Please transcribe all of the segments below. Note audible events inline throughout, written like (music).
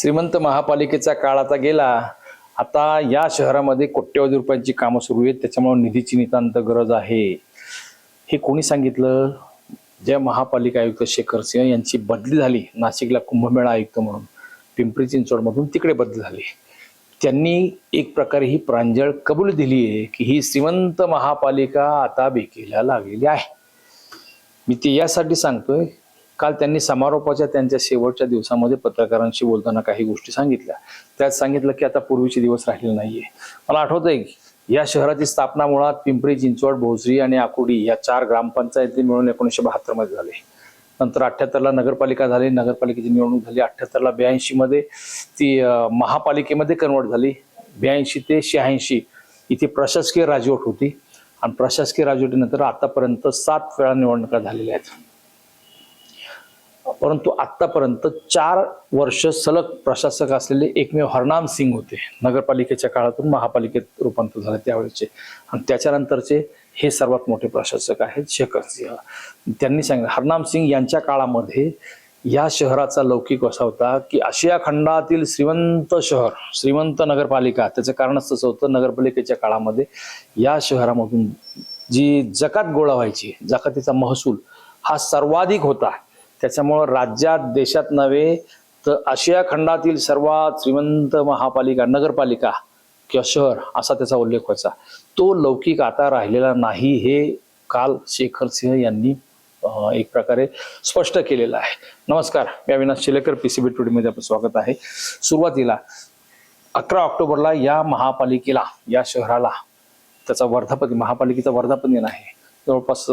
श्रीमंत महापालिकेचा काळ आता गेला. आता या शहरामध्ये कोट्यवधी रुपयांची कामं सुरू आहेत. त्याच्यामुळे निधीची नितांत गरज आहे. हे कोणी सांगितलं? ज्या महापालिका आयुक्त शेखर सिंह यांची बदली झाली. नाशिकला कुंभमेळा आयुक्त म्हणून पिंपरी चिंचवडमधून तिकडे बदली झाली. त्यांनी एक प्रकारे ही प्रांजळ कबूल दिली आहे की ही श्रीमंत महापालिका आता बेकेला लागलेली आहे. मी ते यासाठी सांगतोय काल त्यांनी समारोपाच्या त्यांच्या शेवटच्या दिवसामध्ये पत्रकारांशी बोलताना काही गोष्टी सांगितल्या. त्यात सांगितलं की आता पूर्वीचे दिवस राहिले नाहीये. मला आठवतंय की या शहराची स्थापना मुळात पिंपरी चिंचवड भोसरी आणि आकुडी या चार ग्रामपंचायती मिळून एकोणीसशे बहात्तरमध्ये झाले. नंतर अठ्ठ्याहत्तरला नगरपालिका झाली नगरपालिकेची निवडणूक झाली अठ्ठ्याहत्तरला ब्याऐंशी मध्ये ती महापालिकेमध्ये कन्वर्ट झाली. ब्याऐंशी ते शहाऐंशी इथे प्रशासकीय राजवट होती. आणि प्रशासकीय राजवटीनंतर आतापर्यंत सात वेळा निवडणुका झालेल्या आहेत. परंतु आत्तापर्यंत चार वर्ष सलग प्रशासक असलेले एकमेव हरनाम सिंग होते. नगरपालिकेच्या काळातून महापालिकेत रूपांतर झालं त्यावेळेचे. आणि त्याच्यानंतरचे हे सर्वात मोठे प्रशासक आहेत शेखर सिंह. त्यांनी सांगितलं हरनाम सिंग यांच्या काळामध्ये या शहराचा लौकिक असा होता की आशिया खंडातील श्रीमंत शहर श्रीमंत नगरपालिका त्याचं कारणच तसं होतं नगरपालिकेच्या काळामध्ये या शहरामधून जी जकात गोळा व्हायची जकातीचा महसूल हा सर्वाधिक होता. त्याच्यामुळं राज्यात देशात नव्हे तर आशिया खंडातील सर्वात श्रीमंत महापालिका नगरपालिका किंवा शहर असा त्याचा उल्लेख व्हायचा. तो लौकिक आता राहिलेला नाही हे काल शेखर सिंह यांनी एक प्रकारे स्पष्ट केलेलं आहे. नमस्कार मी Avinash Shilekar P C B आपलं स्वागत आहे. सुरुवातीला अकरा ऑक्टोबरला या महापालिकेला या शहराला त्याचा वर्धापती महापालिकेचा वर्धापन दिन आहे. जवळपास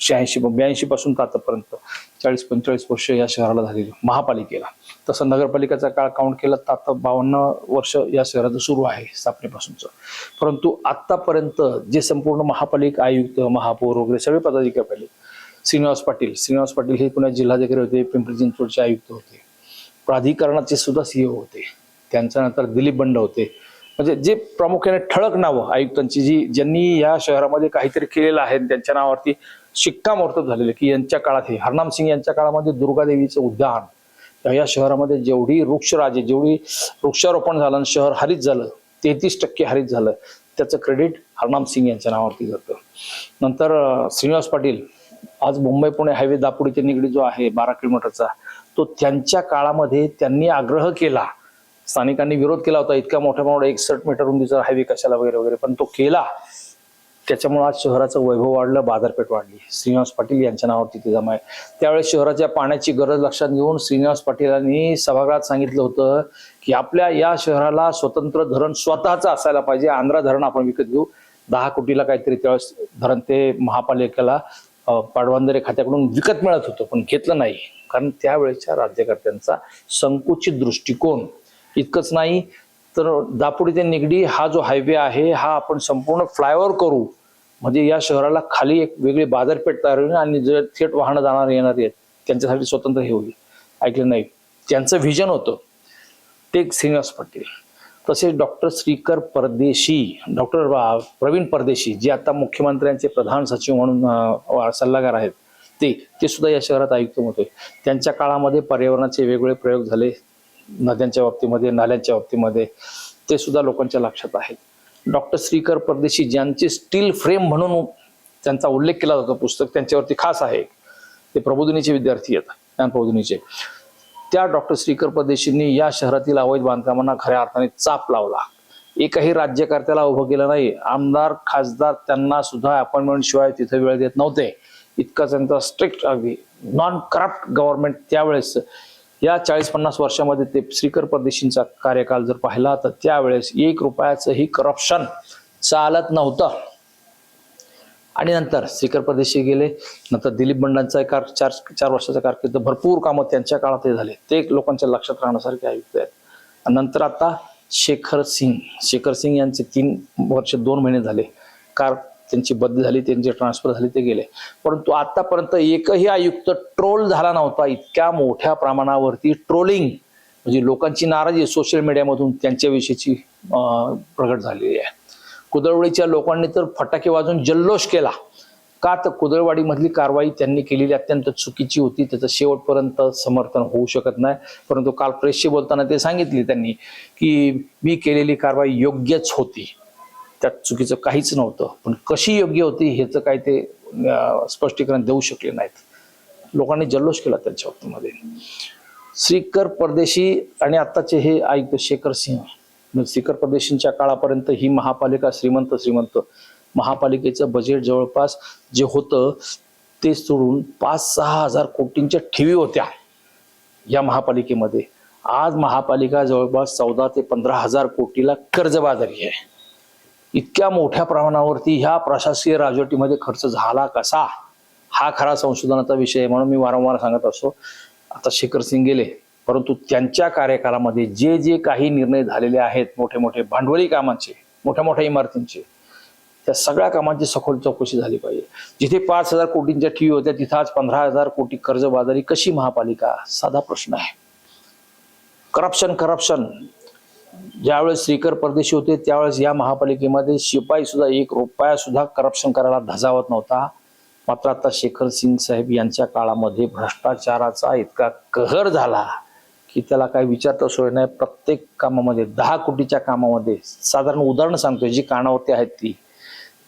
शहाऐंशी ब्याऐंशी पासून तर आतापर्यंत? चाळीस पंचेचाळीस वर्ष या शहराला झालेली महापालिकेला. तसं नगरपालिकेचा काळ काउंट केला तर आता बावन्न वर्ष या शहराचं सुरू आहे स्थापनेपासूनचं. परंतु आतापर्यंत जे संपूर्ण महापालिका आयुक्त महापौर वगैरे सगळे पदाधिकारी पाहिले श्रीनिवास पाटील श्रीनिवास पाटील हे पुण्यात जिल्हाधिकारी होते पिंपरी चिंचवडचे आयुक्त होते. प्राधिकरणाचे सुद्धा सीओ होते. त्यांच्यानंतर दिलीप बंड होते. म्हणजे जे प्रामुख्याने ठळक नावं आयुक्तांची जी ज्यांनी या शहरामध्ये काहीतरी केलेलं आहे त्यांच्या नावावरती शिक्कामोर्तब झालेले की यांच्या काळात हे. हरनाम सिंग यांच्या काळामध्ये दुर्गादेवीचं उद्यान. या शहरामध्ये जेवढी वृक्षराजे जेवढी वृक्षारोपण झालं आणि शहर हरित झालं तेहतीस टक्के हरित झालं त्याचं क्रेडिट हरनाम सिंग यांच्या नावावरती जातं. नंतर श्रीनिवास पाटील आज मुंबई पुणे हायवे दापोडीच्या निगडी जो आहे बारा किलोमीटरचा तो त्यांच्या काळामध्ये त्यांनी आग्रह केला स्थानिकांनी विरोध केला होता. इतका मोठ्या मोठा एकसठ मीटर रुंदीचा हायवे कशाला वगैरे वगैरे पण तो केला. त्याच्यामुळे आज शहराचं वैभव वाढलं बाजारपेठ वाढली. श्रीनिवास पाटील यांच्या नावावरती तिथे जमा आहे. त्यावेळेस शहराच्या पाण्याची गरज लक्षात घेऊन श्रीनिवास पाटीलांनी सभागृहात सांगितलं होतं की आपल्या या शहराला स्वतंत्र धरण स्वतःचं असायला पाहिजे. आंध्रा धरण आपण विकत घेऊ. दहा कोटीला काहीतरी त्यावेळेस धरण ते महापालिकेला पाडवांदरे खात्याकडून विकत मिळत होतं. पण घेतलं नाही. कारण त्यावेळेच्या राज्यकर्त्यांचा संकुचित दृष्टिकोन इतकंच नाही तर दापोडी ते निगडी हा जो हायवे आहे हा आपण संपूर्ण फ्लायओव्हर करू. म्हणजे या शहराला खाली एक वेगळी बाजारपेठ तयार होईल आणि जे थेट वाहनं जाणार येणार आहेत त्यांच्यासाठी स्वतंत्र हे होईल. ऐकलं नाही. त्यांचं व्हिजन होतं. ते श्रीनिवास पाटील. तसेच डॉक्टर श्रीकर परदेशी डॉक्टर प्रवीण परदेशी जे आता मुख्यमंत्र्यांचे प्रधान सचिव म्हणून सल्लागार आहेत ते ते सुद्धा या शहरात आयुक्त होते. त्यांच्या काळामध्ये पर्यावरणाचे वेगवेगळे प्रयोग झाले. नद्यांच्या बाबतीमध्ये नाल्यांच्या बाबतीमध्ये ते सुद्धा लोकांच्या लक्षात आहे. डॉक्टर श्रीकर परदेशी ज्यांचे स्टील फ्रेम म्हणून त्यांचा उल्लेख केला जातो पुस्तक त्यांच्यावरती खास आहे ते प्रबोधिनीचे विद्यार्थी आहेत ज्ञान प्रबोधिनीचे त्या डॉक्टर श्रीकर परदेशींनी या शहरातील अवैध बांधकामांना खऱ्या अर्थाने चाप लावला. एकही राज्यकर्त्याला उभं केलं नाही. आमदार खासदार त्यांना सुद्धा अपॉइंटमेंट शिवाय तिथे वेळ देत नव्हते. इतका त्यांचा स्ट्रिक्ट अगदी नॉन करप्ट गव्हर्नमेंट त्यावेळेस या चाळीस पन्नास वर्षामध्ये ते श्रीकर परदेशींचा कार्यकाल जर पाहिला तर त्यावेळेस एक रुपयाचंही करप्शन चालत नव्हतं. आणि नंतर श्रीकर परदेशी गेले. नंतर दिलीप बंडांचा कार- चार चार वर्षाचा कारकिर्द भरपूर कामं त्यांच्या काळात झाले. ते लोकांच्या लक्षात राहण्यासारखे आयुक्त आहेत. नंतर आता शेखर सिंग शेखर सिंग यांचे तीन वर्ष दोन महिने झाले. कार त्यांची बदली झाली त्यांची ट्रान्सफर झाली ते गेले. परंतु आतापर्यंत एकही आयुक्त ट्रोल झाला नव्हता. इतक्या मोठ्या प्रमाणावरती ट्रोलिंग म्हणजे लोकांची नाराजी सोशल मीडियामधून त्यांच्याविषयीची प्रगट झालेली आहे. कुदळवळीच्या लोकांनी तर फटाके वाजून जल्लोष केला. का तर कुदळवाडीमधली कारवाई त्यांनी केलेली अत्यंत चुकीची होती. त्याचं शेवटपर्यंत समर्थन होऊ शकत नाही. परंतु काल प्रेसशी बोलताना ते सांगितले त्यांनी की मी केलेली कारवाई योग्यच होती. त्यात चुकीचं काहीच नव्हतं. पण कशी योग्य होती ह्याचं काय ते स्पष्टीकरण देऊ शकले नाहीत. लोकांनी जल्लोष केला त्यांच्या बाबतीमध्ये. श्रीकर परदेशी आणि आत्ताचे हे आयुक्त शेखर सिंह. म्हणजे श्रीकर परदेशींच्या काळापर्यंत ही महापालिका श्रीमंत श्रीमंत. महापालिकेचं बजेट जवळपास जे होतं ते सोडून पाच सहा हजार कोटींच्या ठेवी होत्या या महापालिकेमध्ये. आज महापालिका जवळपास चौदा ते पंधरा हजार कोटीला कर्जबाजारी आहे. इतक्या मोठ्या प्रमाणावरती ह्या प्रशासकीय राजवटीमध्ये खर्च झाला कसा? हा खरा संशोधनाचा विषय आहे म्हणून मी वारंवार सांगत असतो. आता शेखर सिंग गेले. परंतु त्यांच्या कार्यकालामध्ये जे जे काही निर्णय झालेले आहेत मोठे मोठे भांडवली कामांचे मोठ्या मोठ्या इमारतींचे त्या सगळ्या कामांची सखोल चौकशी झाली पाहिजे. जिथे पाच हजार कोटींच्या ठेवी होत्या तिथं आज पंधरा हजार कोटी कर्जबाजारी कशी महापालिका? साधा प्रश्न आहे. करप्शन करप्शन ज्यावेळेस श्रीकर परदेशी होते त्यावेळेस या महापालिकेमध्ये शिपाई सुद्धा एक रुपया सुद्धा करप्शन करायला धजावत नव्हता. मात्र आता शेखर सिंग साहेब यांच्या काळामध्ये भ्रष्टाचाराचा इतका कहर झाला की त्याला काही विचारता सोय नाही. प्रत्येक कामामध्ये दहा कोटीच्या कामामध्ये साधारण उदाहरण सांगतोय जी कानावरती आहेत ती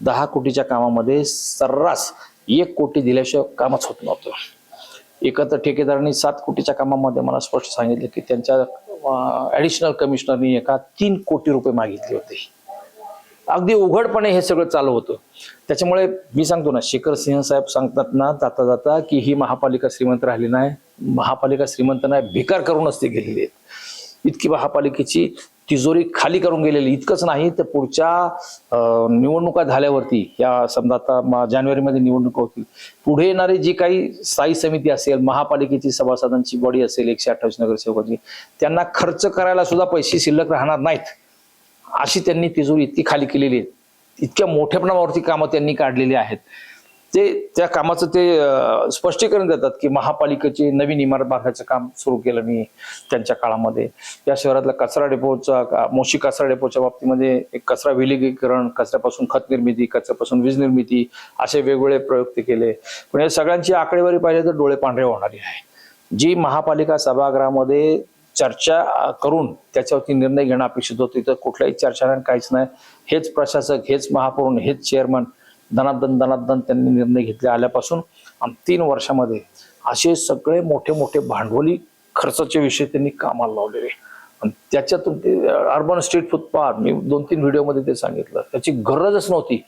दहा कोटीच्या कामामध्ये सर्रास एक कोटी दिल्याशिवाय कामच होत नव्हतं. एकत्र ठेकेदारांनी सात कोटीच्या कामामध्ये मला स्पष्ट सांगितलं की त्यांच्या ॲडिशनल कमिशनरनी एका तीन कोटी रुपये मागितले होते. अगदी उघडपणे हे सगळं चालू होतं. त्याच्यामुळे मी सांगतो ना शेखर सिंह साहेब सांगतात ना जाता जाता की ही महापालिका श्रीमंत राहिली नाही. महापालिका श्रीमंत नाही भिकार करूनच ते गेलेली आहेत. इतकी महापालिकेची तिजोरी खाली करून गेलेली. इतकंच नाही तर पुढच्या निवडणुका झाल्यावरती या समजा आता जानेवारीमध्ये निवडणुका होतील. पुढे येणारी जी काही स्थायी समिती असेल महापालिकेची सभासदांची बॉडी असेल एकशे अठ्ठावीस नगरसेवकांची त्यांना खर्च करायला सुद्धा पैसे शिल्लक राहणार नाहीत. अशी त्यांनी तिजोरी इतकी खाली केलेली आहे. इतक्या मोठ्या प्रमाणावरती कामं त्यांनी काढलेली आहेत. ते त्या कामाचं ते स्पष्टीकरण देतात की महापालिकेची नवीन इमारत बांधायचं काम सुरू केलं मी त्यांच्या काळामध्ये. या शहरातला कचरा डेपोचा का- मोशी कचरा डेपोच्या बाबतीमध्ये एक कचरा विलगीकरण कचऱ्यापासून खत निर्मिती कचऱ्यापासून वीज निर्मिती असे वेगवेगळे प्रयोग ते केले. पण या सगळ्यांची आकडेवारी पाहिजे तर डोळे पांढरे होणारी आहे. जी महापालिका सभागृहामध्ये चर्चा करून त्याच्यावरती निर्णय घेणं अपेक्षित होतं तिथं कुठल्याही चर्चा काहीच नाही. हेच प्रशासक हेच महापौर हेच चेअरमन दनादन दनादन त्यांनी निर्णय घेतले आल्यापासून आणि तीन वर्षामध्ये असे सगळे मोठे मोठे भांडवली खर्चाचे विषय त्यांनी कामाला लावलेले. आणि त्याच्यातून ते अर्बन स्ट्रीट फुटपाथ मी दोन तीन व्हिडिओमध्ये ते सांगितलं. त्याची गरजच नव्हती.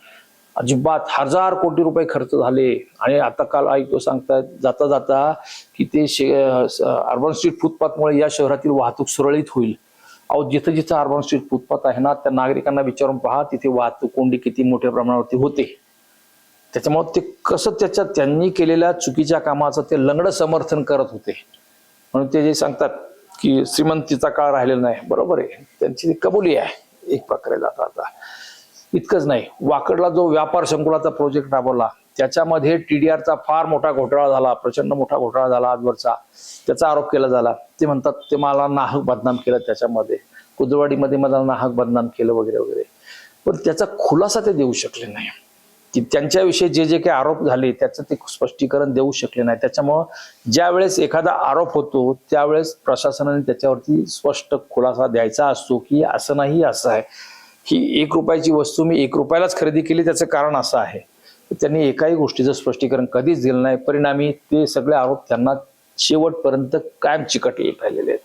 अजिबात हजार कोटी रुपये खर्च झाले. आणि आता काल ऐकतो सांगतात जाता जाता की ते शे अर्बन स्ट्रीट फुटपाथमुळे या शहरातील वाहतूक सुरळीत होईल. अहो जिथं जिथं अर्बन स्ट्रीट फुटपाथ आहे ना त्या नागरिकांना विचारून पहा तिथे वाहतूक कोंडी किती मोठ्या प्रमाणावरती होते. त्याच्यामुळे ते कसं त्याच्या त्यांनी केलेल्या चुकीच्या कामाचं ते लंगडं समर्थन करत होते. म्हणून ते जे सांगतात की श्रीमंतीचा काळ राहिलेला नाही. बरोबर आहे. त्यांची ती कबुली आहे. एक प्रकारे जाता आता इतकंच नाही. वाकडला जो व्यापार संकुलाचा प्रोजेक्ट राबवला त्याच्यामध्ये टीडीआरचा फार मोठा घोटाळा झाला प्रचंड मोठा घोटाळा झाला आजवरचा. त्याचा आरोप केला झाला. ते म्हणतात ते मला नाहक बदनाम केलं त्याच्यामध्ये. कुदवाडीमध्ये मला नाहक बदनाम केलं वगैरे वगैरे. पण त्याचा खुलासा ते देऊ शकले नाही. की त्यांच्याविषयी जे जे काही आरोप झाले त्याचं ते स्पष्टीकरण देऊ शकले नाही. त्याच्यामुळं ज्या वेळेस एखादा आरोप होतो त्यावेळेस प्रशासनाने त्याच्यावरती स्पष्ट खुलासा द्यायचा असतो की असं नाही असं आहे. ही एक रुपयाची वस्तू मी एक रुपयालाच खरेदी केली त्याचं कारण असं आहे. त्यांनी एकाही गोष्टीचं स्पष्टीकरण कधीच दिलं नाही. परिणामी ते सगळे आरोप त्यांना शेवटपर्यंत कायम चिकटले राहिलेले आहेत.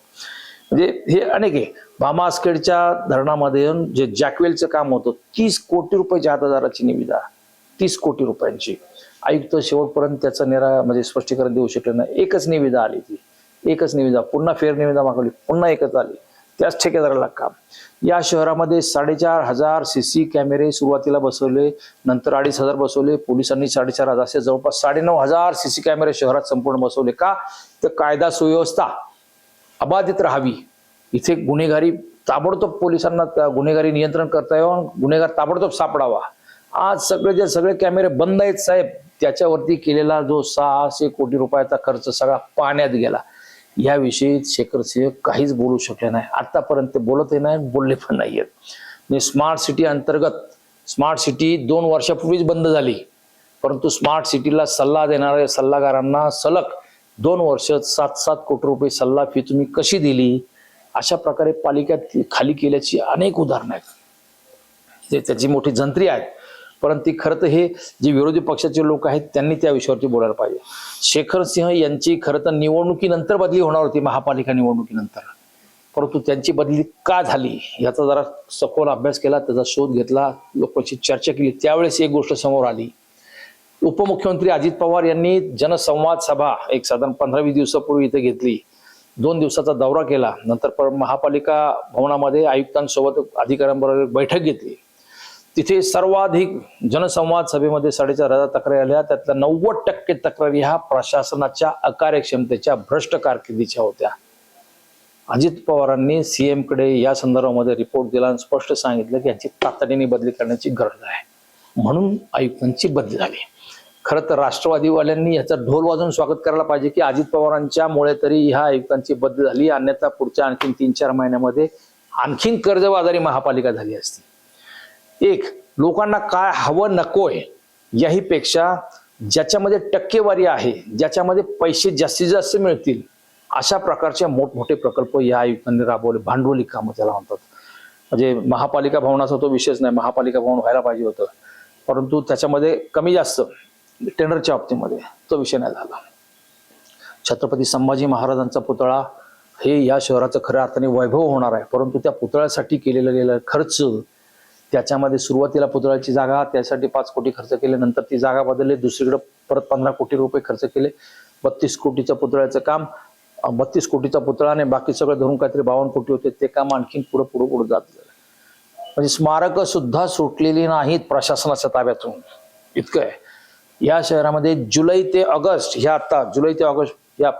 म्हणजे हे अनेक आहे. भामा आसखेडच्या धरणामध्ये जे जॅकवेलचं काम होतं तीस कोटी रुपयाच्या हात हजाराची निविदा. तीस कोटी रुपयांची. आयुक्त शेवटपर्यंत त्याचा निरा म्हणजे स्पष्टीकरण देऊ शकले नाही. एकच निविदा आली ती. एकच निविदा. पुन्हा फेर निविदा मागवली. पुन्हा एकच आली. त्याच ठेकेदाराला काम. या शहरामध्ये साडेचार हजार सी सी कॅमेरे सुरुवातीला बसवले. नंतर अडीच हजार बसवले. पोलिसांनी साडेचार हजार असे जवळपास साडेनऊ हजार सी सी कॅमेरे शहरात संपूर्ण बसवले का? तर कायदा सुव्यवस्था अबाधित राहावी. इथे गुन्हेगारी ताबडतोब पोलिसांना त्या गुन्हेगारी नियंत्रण करता येऊन गुन्हेगार ताबडतोब सापडावा. आज सगळे जे सगळे कॅमेरे बंद आहेत साहेब त्याच्यावरती केलेला जो सहाशे कोटी रुपयाचा खर्च सगळा पाण्यात गेला. याविषयी शेखर सिंह काहीच बोलू शकले नाही. आतापर्यंत ते बोलतही नाही बोलले पण नाही आहेत म्हणजे स्मार्ट सिटी अंतर्गत स्मार्ट सिटी दोन वर्षापूर्वीच बंद झाली. परंतु स्मार्ट सिटीला सल्ला देणाऱ्या सल्लागारांना सलग दोन वर्ष सात सात कोटी रुपये सल्ला फी तुम्ही कशी दिली? अशा प्रकारे पालिका खाली केल्याची अनेक उदाहरणं आहेत. जे त्याची मोठी जंत्री आहेत. परंतु खरं तर हे जे विरोधी पक्षाचे लोक आहेत त्यांनी त्या विषयावरती बोलायला पाहिजे. शेखर सिंह यांची खरं तर निवडणुकीनंतर बदली होणार होती महापालिका निवडणुकीनंतर. परंतु त्यांची बदली का झाली याचा जरा सखोल अभ्यास केला त्याचा शोध घेतला लोकांशी चर्चा केली त्यावेळेस एक गोष्ट समोर आली. उपमुख्यमंत्री अजित पवार यांनी जनसंवाद सभा एक साधारण पंधरा वीस दिवसापूर्वी इथे घेतली. दोन दिवसाचा दौरा केला. नंतर पर महापालिका भवनामध्ये आयुक्तांसोबत अधिकाऱ्यांबरोबर बैठक घेतली. तिथे सर्वाधिक जनसंवाद सभेमध्ये साडेचार हजार तक्रारी आल्या. त्यातल्या नव्वद टक्के तक्रारी ह्या प्रशासनाच्या अकार्यक्षमतेच्या भ्रष्ट कारकिर्दीच्या होत्या. अजित पवारांनी सीएमकडे या संदर्भामध्ये रिपोर्ट दिला आणि स्पष्ट सांगितलं की यांची तातडीने बदली करण्याची गरज आहे. म्हणून आयुक्तांची बदली झाली. खरं तर राष्ट्रवादीवाल्यांनी याचा ढोल वाजवून स्वागत करायला पाहिजे की अजित पवारांच्यामुळे तरी ह्या आयुक्तांची बदली झाली. अन्यथा पुढच्या आणखीन तीन चार महिन्यामध्ये आणखीन कर्जबाजारी महापालिका झाली असती. एक लोकांना काय हवं नकोय याही पेक्षा ज्याच्यामध्ये टक्केवारी आहे ज्याच्यामध्ये पैसे जास्तीत जास्त मिळतील अशा प्रकारचे मोठमोठे प्रकल्प या आयुक्तांनी राबवले. भांडवली कामं त्याला म्हणतात. म्हणजे महापालिका भवनाचा तो विषयच नाही महापालिका भवन व्हायला पाहिजे होतं. परंतु त्याच्यामध्ये कमी जास्त टेंडरच्या बाबतीमध्ये तो विषय नाही झाला. छत्रपती संभाजी महाराजांचा पुतळा हे या शहराचं खऱ्या अर्थाने वैभव होणार आहे. परंतु त्या पुतळ्यासाठी केलेला गेलेला खर्च त्याच्यामध्ये सुरुवातीला पुतळ्याची जागा त्यासाठी पाच कोटी खर्च केले नंतर ती जागा बदलली दुसरीकडे परत पंधरा कोटी रुपये खर्च केले. बत्तीस कोटीच्या पुतळ्याचं काम बत्तीस कोटीचा पुतळा आणि बाकी सगळं धरून काहीतरी बावन्न कोटी होते ते काम आणखीन पुढे पुढे पुढे जात झालं म्हणजे स्मारकं सुद्धा सुटलेली नाहीत प्रशासनाच्या ताब्यातून. इतकं आहे. या शहरामध्ये जुलै ते ऑगस्ट ह्या आता जुलै ते ऑगस्ट या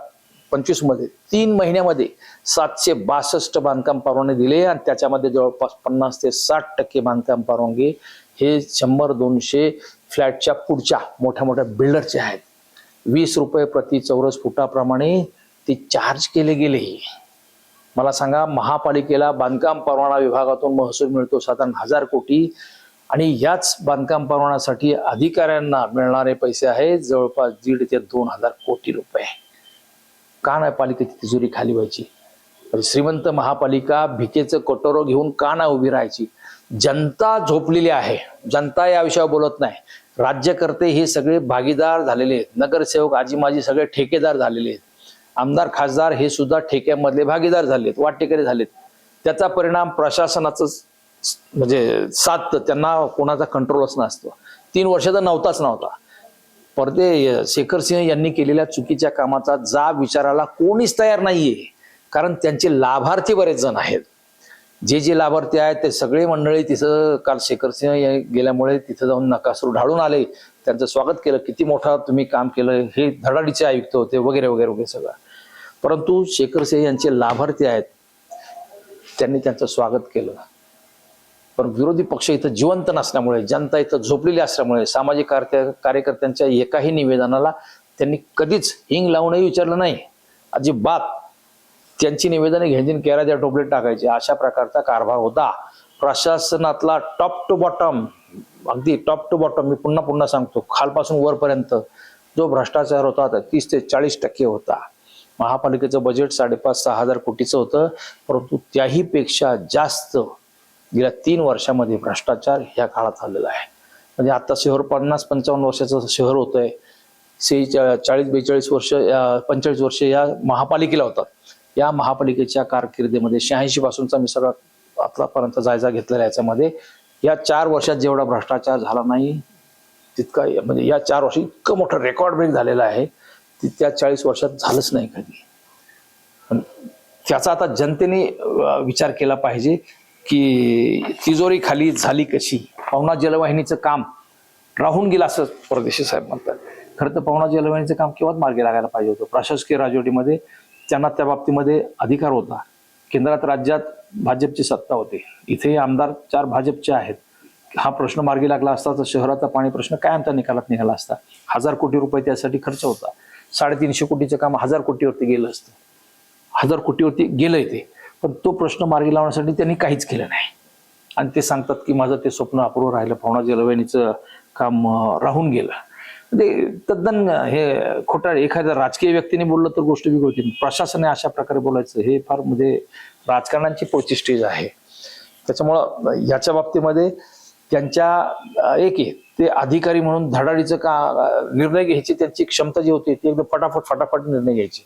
पंचवीसमध्ये तीन महिन्यामध्ये सातशे बासष्ट बांधकाम परवाने दिले आणि त्याच्यामध्ये जवळपास पन्नास ते साठ टक्के बांधकाम परवानगी हे शंभर दोनशे फ्लॅटच्या पुढच्या मोठ्या मोठ्या बिल्डरचे आहेत. वीस रुपये प्रति चौरस फुटाप्रमाणे ते चार्ज केले गेले. मला सांगा महापालिकेला बांधकाम परवाना विभागातून महसूल मिळतो साधारण हजार कोटी आणि याच बांधकाम परवानासाठी अधिकाऱ्यांना मिळणारे पैसे आहेत जवळपास दीड ते दोन हजार कोटी रुपये. का नाही पालिकेची तिजोरी खाली व्हायची? श्रीमंत महापालिका भिकेचं कटोरो घेऊन का नाही उभी राहायची? जनता झोपलेली आहे. जनता या विषयावर बोलत नाही. राज्यकर्ते हे सगळे भागीदार झालेले आहेत. नगरसेवक आजी माजी सगळे ठेकेदार झालेले आहेत. आमदार खासदार हे सुद्धा ठेक्यामधले भागीदार झालेत वाटेकरी झालेत. त्याचा परिणाम प्रशासनाचं म्हणजे साथ त्यांना कोणाचा कंट्रोलच नसतो. तीन वर्ष तर नव्हताच नव्हता. परते शेखर सिंह यांनी केलेल्या चुकीच्या कामाचा जा विचारायला कोणीच तयार नाहीये. कारण त्यांचे लाभार्थी बरेच जण आहेत. जे जे लाभार्थी आहेत ते सगळे मंडळी तिथं काल शेखर सिंह या- गेल्यामुळे तिथं जाऊन नकासूर ढाळून आले. त्यांचं स्वागत केलं. किती मोठा तुम्ही काम केलं हे धडाडीचे आयुक्त होते वगैरे वगैरे वगैरे सगळं. परंतु शेखर सिंह यांचे लाभार्थी आहेत. त्यांनी त्यांचं स्वागत केलं. पण विरोधी पक्ष इथं जिवंत नसल्यामुळे जनता इथं झोपलेली असल्यामुळे सामाजिक कार्य कार्यकर्त्यांच्या एकाही निवेदनाला त्यांनी कधीच हिंग लावूनही विचारलं नाही. अजिबात. त्यांची निवेदने घ्यायची केराच्या टोपलीत टाकायची. अशा प्रकारचा कारभार होता. प्रशासनातला टॉप टू बॉटम अगदी टॉप टू बॉटम मी पुन्हा पुन्हा सांगतो खालपासून वरपर्यंत जो भ्रष्टाचार होता तर तीस ते चाळीस टक्के होता. महापालिकेचं बजेट साडेपाच सहा हजार कोटीचं होतं परंतु त्याही पेक्षा जास्त गेल्या तीन वर्षामध्ये भ्रष्टाचार ह्या काळात झालेला आहे. म्हणजे आता शहर पन्नास पंचावन्न वर्षाचं शहर होतंय. से चाळीस बेचाळीस वर्ष पंचेचाळीस वर्ष या महापालिकेला होतात. या महापालिकेच्या कारकिर्दीमध्ये शहाऐंशी पासूनचा मी सगळा आतापर्यंत जायजा घेतलेला आहे याच्यामध्ये. या चार वर्षात जेवढा भ्रष्टाचार झाला नाही तितका म्हणजे या चार वर्षात इतकं मोठं रेकॉर्ड ब्रेक झालेलं आहे ती त्या चाळीस वर्षात झालंच नाही कधी. त्याचा आता जनतेने विचार केला पाहिजे की तिजोरी खाली झाली कशी? पवना जलवाहिनीचं काम राहून गेलं असं परदेशी साहेब म्हणतात. खरं तर पवना जलवाहिनीचं काम केव्हाच मार्गी लागायला पाहिजे होतं? प्रशासकीय राजवटीमध्ये त्यांना त्या बाबतीमध्ये अधिकार होता. केंद्रात राज्यात भाजपची सत्ता होती. इथे आमदार चार भाजपचे आहेत. हा प्रश्न मार्गी लागला असता तर शहराचा पाणी प्रश्न कायमचा निकालात निघाला असता. हजार कोटी रुपये त्यासाठी खर्च होता. साडेतीनशे कोटीचं काम हजार कोटीवरती गेलं असतं. हजार कोटीवरती गेलंय ते. पण तो प्रश्न मार्गी लावण्यासाठी त्यांनी काहीच केलं नाही. आणि ते सांगतात की माझं ते स्वप्न अपूर्व राहिलं पवना जलवाहिनीचं काम राहून गेलं. ते तद्दन हे खोटा एखाद्या राजकीय व्यक्तीने बोललं तर गोष्ट वेगळी होती. प्रशासनाने अशा प्रकारे बोलायचं हे फार म्हणजे राजकारणांची पुढची स्टेज आहे. त्याच्यामुळं याच्या बाबतीमध्ये त्यांच्या एक आहे ते अधिकारी म्हणून धडाडीचं का निर्णय घ्यायची त्यांची क्षमता जी होती ती एकदम फटाफट फटाफट निर्णय घ्यायची.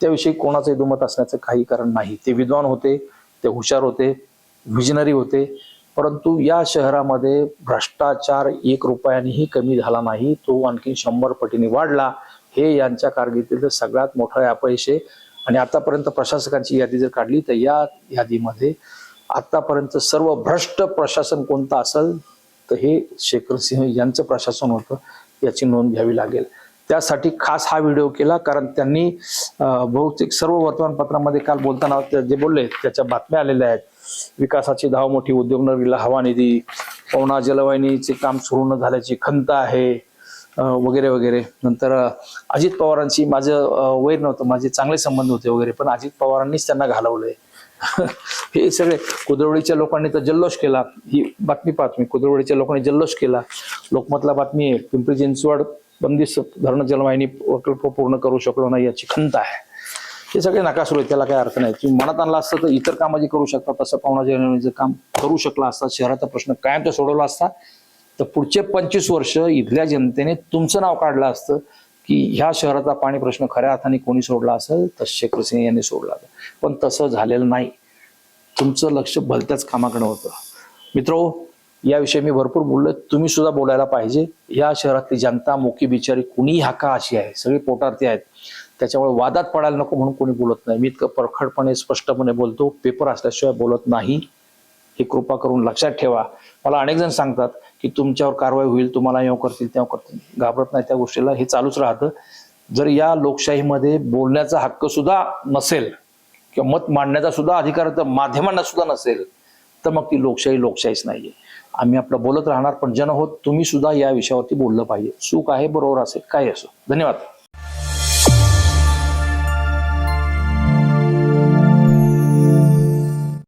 त्याविषयी कोणाचंही दुमत असण्याचं काही कारण नाही. ते विद्वान होते ते हुशार होते विजनरी होते. परंतु या शहरामध्ये भ्रष्टाचार एक रुपयानेही कमी झाला नाही. तो आणखी शंभर पटीने वाढला. हे यांच्या कारकिर्दीतील सगळ्यात मोठं अपयश आहे. आणि आतापर्यंत प्रशासकांची यादी जर काढली तर या यादीमध्ये आतापर्यंत सर्व भ्रष्ट प्रशासन कोणतं असेल तर हे शेखर सिंह यांचं प्रशासन होतं याची नोंद घ्यावी लागेल. त्यासाठी खास हा व्हिडिओ केला कारण त्यांनी बहुतेक सर्व वर्तमानपत्रामध्ये काल बोलताना जे बोलले त्याच्या बातम्या आलेल्या आहेत. विकासाची धाव मोठी उद्योगनगरीला हवा निधी पवना जलवाहिनीचे काम सुरू न झाल्याची खंत आहे वगैरे वगैरे. नंतर अजित पवारांशी माझं वैर नव्हतं माझे चांगले संबंध होते वगैरे पण अजित पवारांनीच त्यांना घालवलंय. (laughs) हे सगळे कुदरवडीच्या लोकांनी तर जल्लोष केला. ही बातमी पाहतो मी. कुदरवडीच्या लोकांनी जल्लोष केला. लोकमतला बातमी आहे. पिंपरी चिंचवड बंदिस्त धरण जलवाहिनी प्रकल्प पूर्ण करू शकलो नाही याची खंत आहे. हे सगळे नकासुर आहेत त्याला काही अर्थ नाही. तुम्ही मनात आणला असतं तर इतर कामाची करू शकता तसं पाहुणा जलवाहिनीचं काम करू शकला असता शहराचा प्रश्न कायम तो सोडवला असता. तर पुढचे पंचवीस वर्ष इथल्या जनतेने तुमचं नाव काढलं असतं की ह्या शहराचा पाणी प्रश्न खऱ्या अर्थाने कोणी सोडला असेल तर शेखर सिंह यांनी सोडला पण तसं झालेलं नाही. तुमचं लक्ष भलत्याच कामाकडे होतं. मित्रो याविषयी मी भरपूर बोललो तुम्ही सुद्धा बोलायला पाहिजे. या शहरातली जनता मोकी बिचारी कुणी हाका अशी आहे? सगळी पोटारती आहेत. त्याच्यामुळे वादात पडायला नको म्हणून कोणी बोलत नाही. मी इतकं परखडपणे स्पष्टपणे बोलतो. पेपर असल्याशिवाय बोलत नाही. हे कृपा करून लक्षात ठेवा. मला अनेक जण सांगतात की तुमच्यावर कारवाई होईल तुम्हाला येऊ करतील तेव्हा करतील. घाबरत नाही त्या गोष्टीला. हे चालूच राहतं. जर या लोकशाहीमध्ये बोलण्याचा हक्क सुद्धा नसेल किंवा मत मांडण्याचा सुद्धा अधिकार तर माध्यमांना सुद्धा नसेल तर मग ती लोकशाही लोकशाहीच नाहीये. आम्ही आपलं बोलत राहणार पण जन होत तुम्ही सुद्धा या विषयावरती बोललं पाहिजे. चूक आहे बरोबर असेल काही असो. धन्यवाद.